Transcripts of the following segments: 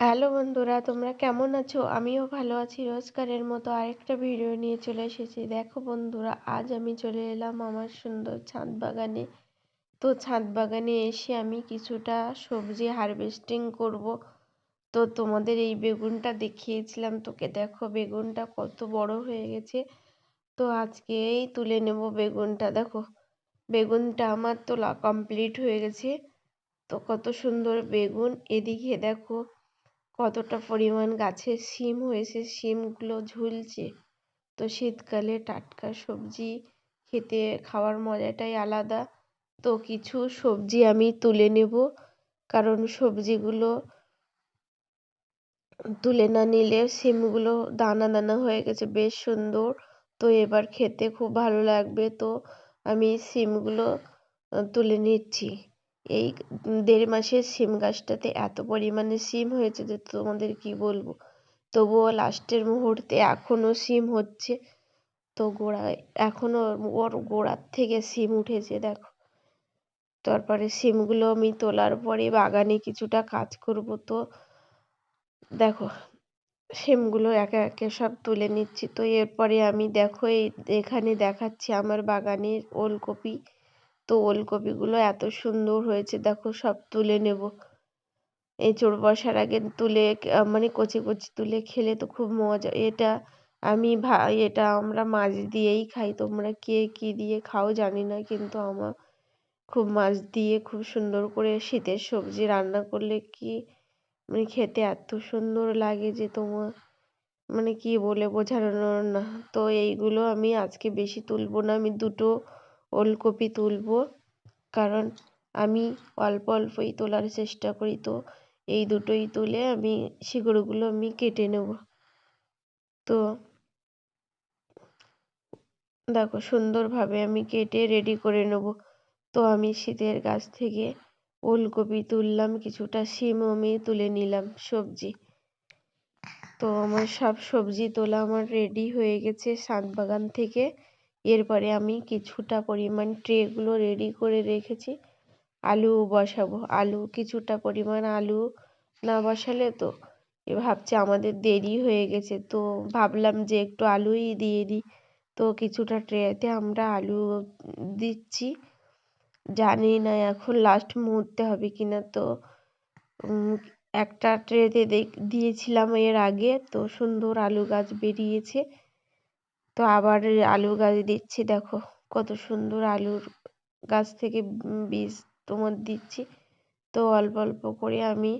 Hello বন্ধুরা, তোমরা কেমন আছো? আমিও ভালো আছি। রোজকারের মতো আরেকটা ভিডিও নিয়ে চলে এসেছি। দেখো বন্ধুরা, আজ আমি চলে এলাম আমার সুন্দর ছাদ বাগানে। তো ছাদ বাগানে এসে আমি কিছুটা সবজি হারভেস্টিং করব। তো তোমাদের এই বেগুনটা দেখিয়েছিলাম। তোকে দেখো, বেগুনটা কত বড় হয়ে গেছে। তো আজকেই তুলে নেব বেগুনটা। দেখো, বেগুনটা আমার তোলা কমপ্লিট হয়ে গেছে। তো কত সুন্দর বেগুন। এদিকে দেখো কতটা পরিমাণ গাছে শিম হয়েছে, শিমগুলো ঝুলছে। তো শীতকালে টাটকা সবজি খেতে, খাওয়ার মজাটাই আলাদা। তো কিছু সবজি আমি তুলে নেব, কারণ সবজিগুলো তুলে না নিলে শিমগুলো দানা দানা হয়ে গেছে, বেশ সুন্দর। তো এবার খেতে খুব ভালো লাগবে, তো আমি শিমগুলো তুলে নিচ্ছি। এই দেড় মাসের সিম গাছটাতে এত পরিমাণে সিম হয়েছে যে তোমাদের কি বলব? তবুও লাস্টের মুহূর্তে এখনও সিম হচ্ছে। তো গোড়ায় এখনও ওর গোড়ার থেকে সিম উঠেছে, দেখো। তারপরে সিমগুলো আমি তোলার পরে বাগানে কিছুটা কাজ করব তো। দেখো, সিমগুলো একে একে সব তুলে নিচ্ছি। তো এরপরে আমি দেখো, এই এখানে দেখাচ্ছি আমার বাগানের ওলকপি। তো ওলকপিগুলো এত সুন্দর হয়েছে, দেখো সব তুলে নেব। এঁচড় বসার আগে তুলে মানে কচি কচি তুলে খেলে তো খুব মজা। এটা আমি ভাই এটা আমরা মাছ দিয়েই খাই, তোমরা কে কী দিয়ে খাও জানি না, কিন্তু আমার খুব মাছ দিয়ে খুব সুন্দর করে শীতের সবজি রান্না করলে কি মানে খেতে এত সুন্দর লাগে যে তোমার মানে কি বলে বোঝানো না। তো এইগুলো আমি আজকে বেশি তুলবো না, আমি দুটো ওলকপি তুলব। কারণ আমি অল্প অল্পই তোলার চেষ্টা করি, তো এই দুটোই তুলে আমি শিকড়গুলো আমি কেটে নেব। তো দেখো, সুন্দরভাবে আমি কেটে রেডি করে নেব। তো আমি শীতের গাছ থেকে ওলকপি তুললাম, কিছুটা শিম আমি তুলে নিলাম সবজি। তো আমার সব সবজি তোলা আমার রেডি হয়ে গেছে শাক বাগান থেকে। এরপরে আমি কিছুটা পরিমাণ ট্রেগুলো রেডি করে রেখেছি। আলু বসাবো। আলু কিছুটা পরিমাণ আলু না বসালে তো এ ভাবছি আমাদের দেরি হয়ে গেছে। তো ভাবলাম যে একটু আলুই দিয়ে দিই। তো কিছুটা ট্রেতে আমরা আলু দিচ্ছি। জানি না এখন লাস্ট মুহূর্তে হবে কি না তো একটা ট্রেতে দিয়েছিলাম এর আগে। তো সুন্দর আলু গাছ বেরিয়েছে। তো আবার আলু গাছ দিচ্ছি, দেখো কত সুন্দর আলুর গাছ থেকে বীজ তোমার দিচ্ছি। তো অল্প অল্প করে আমি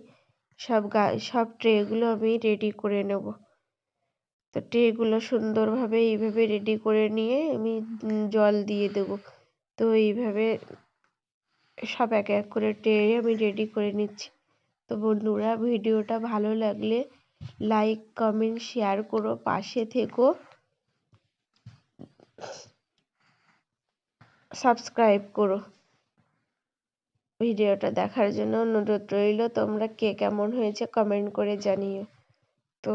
সব গা, সব ট্রেগুলো আমি রেডি করে নেব। তো ট্রেগুলো সুন্দরভাবে এইভাবে রেডি করে নিয়ে আমি জল দিয়ে দেবো। তো এইভাবে সব এক এক করে ট্রে আমি রেডি করে নিচ্ছি। তো বন্ধুরা ভিডিওটা ভালো লাগলে লাইক কমেন্ট শেয়ার করো, পাশে থেকো। সাবস্ক্রাইব করো। ভিডিওটা দেখার জন্য অনুরোধ রইল। তোমরা কে কেমন হয়েছে কমেন্ট করে জানিও। তো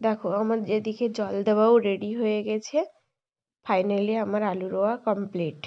দেখো, আমার যেদিকে জল দেওয়াও রেডি হয়ে গেছে। ফাইনালি আমার আলু রোয়া কমপ্লিট